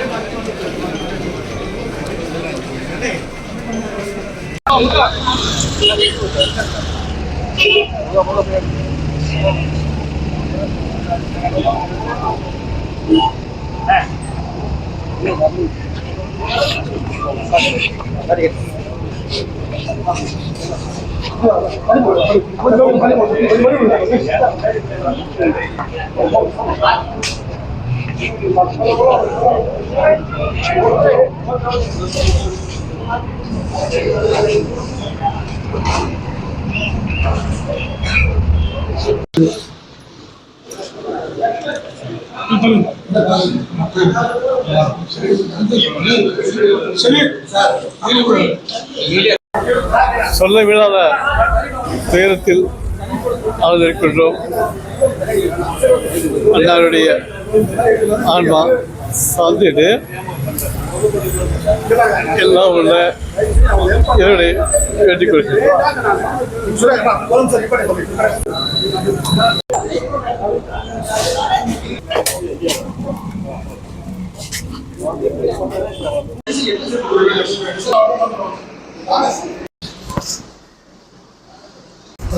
嗯好的 சொல்ல விடாத துயரத்தில் ஆழ்ந்திருக்கின்றோம் அன்னாருடைய ஆன்மா சாந்திட்டு எல்லாம் உள்ள இவரை வேண்டிக் கொள்கிறேன்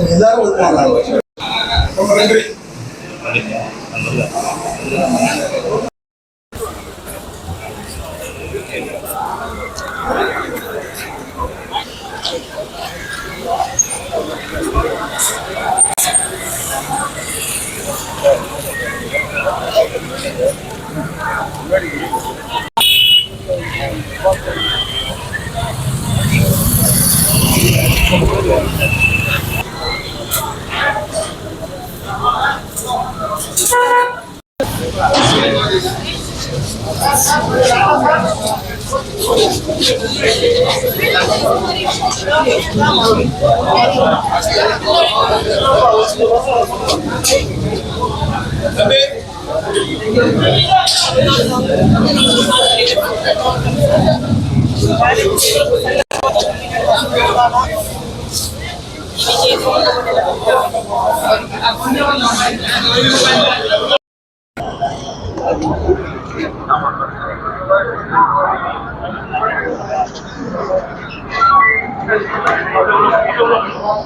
எல்லாரும் நன்றி. இங்கெல்லாம் 那边。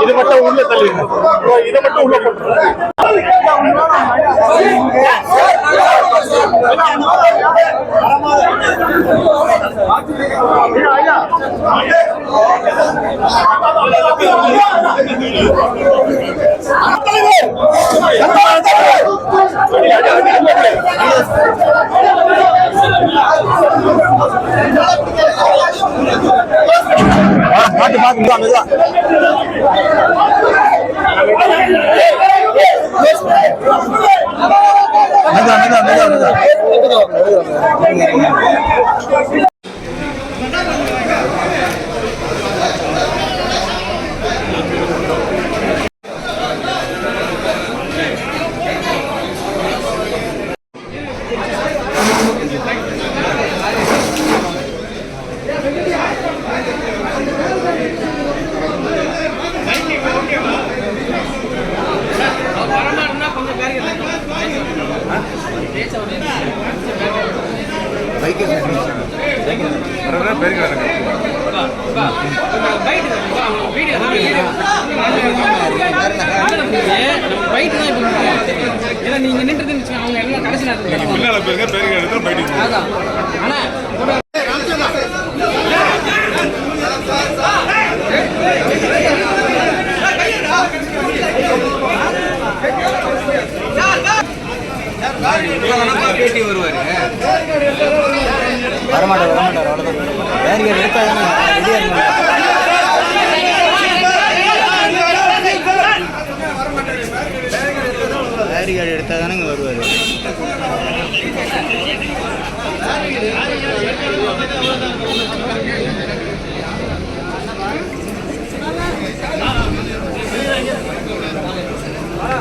இது மட்டும் உள்ள தள்ளி இதை மட்டும் உள்ள போட்டு. பாத்து பாத்து மெதுவா மெதுவா 没有，没有，没有，没有，没有，没有，没有。பின்னால பேருங்க பேருங்க எடுத்து போயிட்டு அதான். ஆனா, வரமாட்டார் வரமாட்டார் அவ்வளோதான் பேரிகேட் எடுத்தா தானே ரெடியாக இருக்கணும்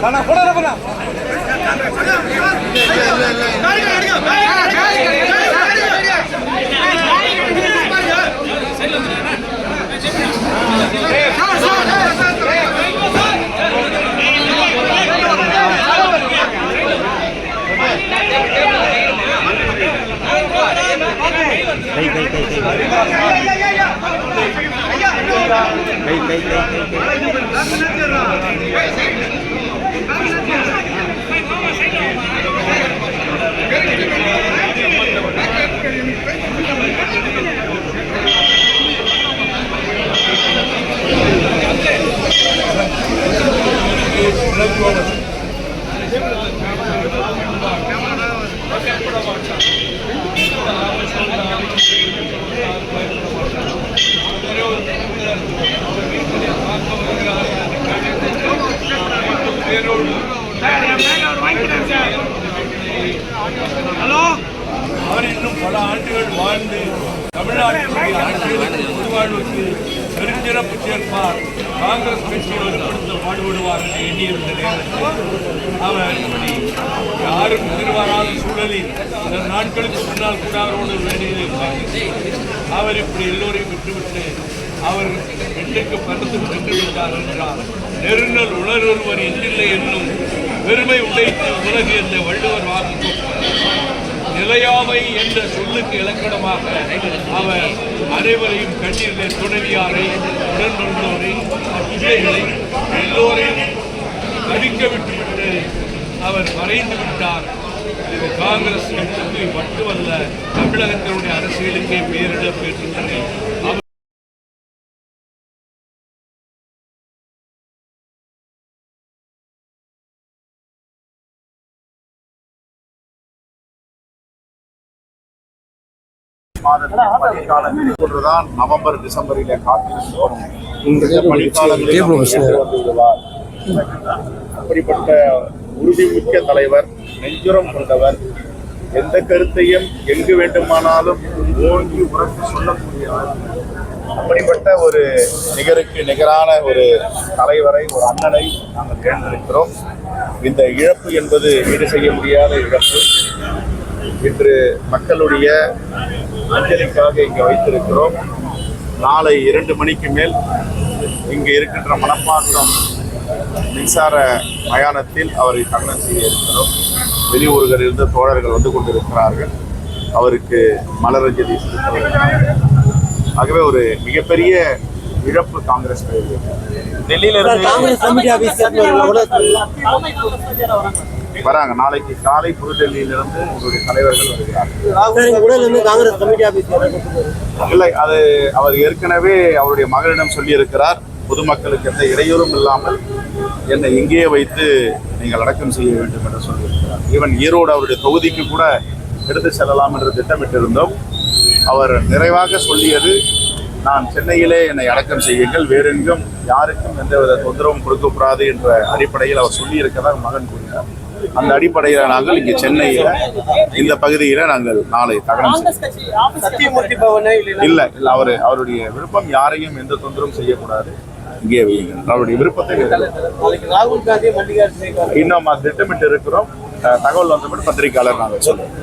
பண்ணா போடா பண்ணா cái cái cái cái தமிழ்நாட்டினுடைய அரசியல் வாழ்வுக்கு பெருஞ்சிறப்பு சேர்ப்பார் காங்கிரஸ் கட்சியோடு கொடுத்து பாடுபடுவார் என்று எண்ணியிருந்த நேரத்தில் அவர் இப்படி யாரும் எதிர்பாராத சூழலில் சில நாட்களுக்கு முன்னால் கூட அவரோடு ஒரு அவர் இப்படி எல்லோரையும் விட்டுவிட்டு அவர் பெண்ணுக்கு பறந்து சென்று விட்டார் என்றார் நெருங்கல் உணர்வொருவர் என்றில்லை என்னும் பெருமை உடைத்து உலகு என்ற வள்ளுவர் வாக்கு நிலையாமை என்ற சொல்லுக்கு இலக்கணமாக அவர் அனைவரையும் கண்ணீரிலே துணைவியாரை உடன் பிள்ளைகளை எல்லோரையும் தவிக்க விட்டுவிட்டு அவர் மறைந்து விட்டார். இது காங்கிரஸ் கட்சிக்கு மட்டுமல்ல தமிழகத்தினுடைய அரசியலுக்கே பேரிழப்பு என்று மாதத்தில் பனிக்காலத்தில் ஒன்றுதான் நவம்பர் டிசம்பரிலே காத்திருக்கிறோம். இந்த பனிக்காலங்களில். அப்படிப்பட்ட உறுதிமிக்க தலைவர் நெஞ்சுரம் கொண்டவர் எந்த கருத்தையும் எங்கு வேண்டுமானாலும் ஓங்கி உரத்து சொல்லக்கூடியவர். அப்படிப்பட்ட ஒரு நிகருக்கு நிகரான ஒரு தலைவரை ஒரு அண்ணனை நாங்கள் தேர்ந்தெடுக்கிறோம். இந்த இழப்பு என்பது ஈடு செய்ய முடியாத இழப்பு. இன்று மக்களுடைய அஞ்சலிக்காக இங்கே வைத்திருக்கிறோம். நாளை இரண்டு மணிக்கு மேல் இங்கு இருக்கின்ற மணப்பாக்கம் மின்சார மயானத்தில் அவரை தகனம் செய்ய இருக்கிறோம். வெளியூர்களிலிருந்து தோழர்கள் வந்து கொண்டிருக்கிறார்கள். அவருக்கு மலரஞ்சலி செலுத்த இருக்கிறார்கள். ஆகவே ஒரு மிகப்பெரிய இழப்பு காங்கிரஸ் டெல்லியில இருந்து வராங்க. நாளைக்கு காலை புதுடெல்லியிலிருந்து உங்களுடைய தலைவர்கள் ஆஃபீஸ் இல்லை அது அவர் ஏற்கனவே அவருடைய மகளிடம் சொல்லியிருக்கிறார். பொதுமக்களுக்கு எந்த இடையூறும் இல்லாமல் என்னை இங்கேயே வைத்து நீங்கள் அடக்கம் செய்ய வேண்டும் என்று சொல்லியிருக்கிறார். ஈவன் ஈரோடு அவருடைய தொகுதிக்கு கூட எடுத்து செல்லலாம் என்று திட்டமிட்டிருந்தோம். அவர் நிறைவாக சொல்லியது நான் சென்னையிலே என்னை அடக்கம் செய்யுங்கள். வேறெங்கும் யாருக்கும் எந்தவித தொந்தரவும் கொடுக்கக்கூடாது என்ற அடிப்படையில் அவர் சொல்லியிருக்கிறதாக மகன் கூறினார். அந்த அடிப்படையில் நாங்கள் இங்கே சென்னையில் இந்த பகுதியில் நாங்கள் நாளை தகனம் செய்வோம். சத்தியமூர்த்தி பவனை இல்ல இல்ல அவரு அவருடைய விருப்பம் யாரையும் எந்த தொந்தரவும் செய்யக்கூடாது. இங்கே வையுங்கள். அவருடைய விருப்பத்தை இன்னும் அது திட்டமிட்டு இருக்கிறோம். தகவல் வந்தபடி பத்திரிகையாளர் நாங்கள் சொல்லுவோம்.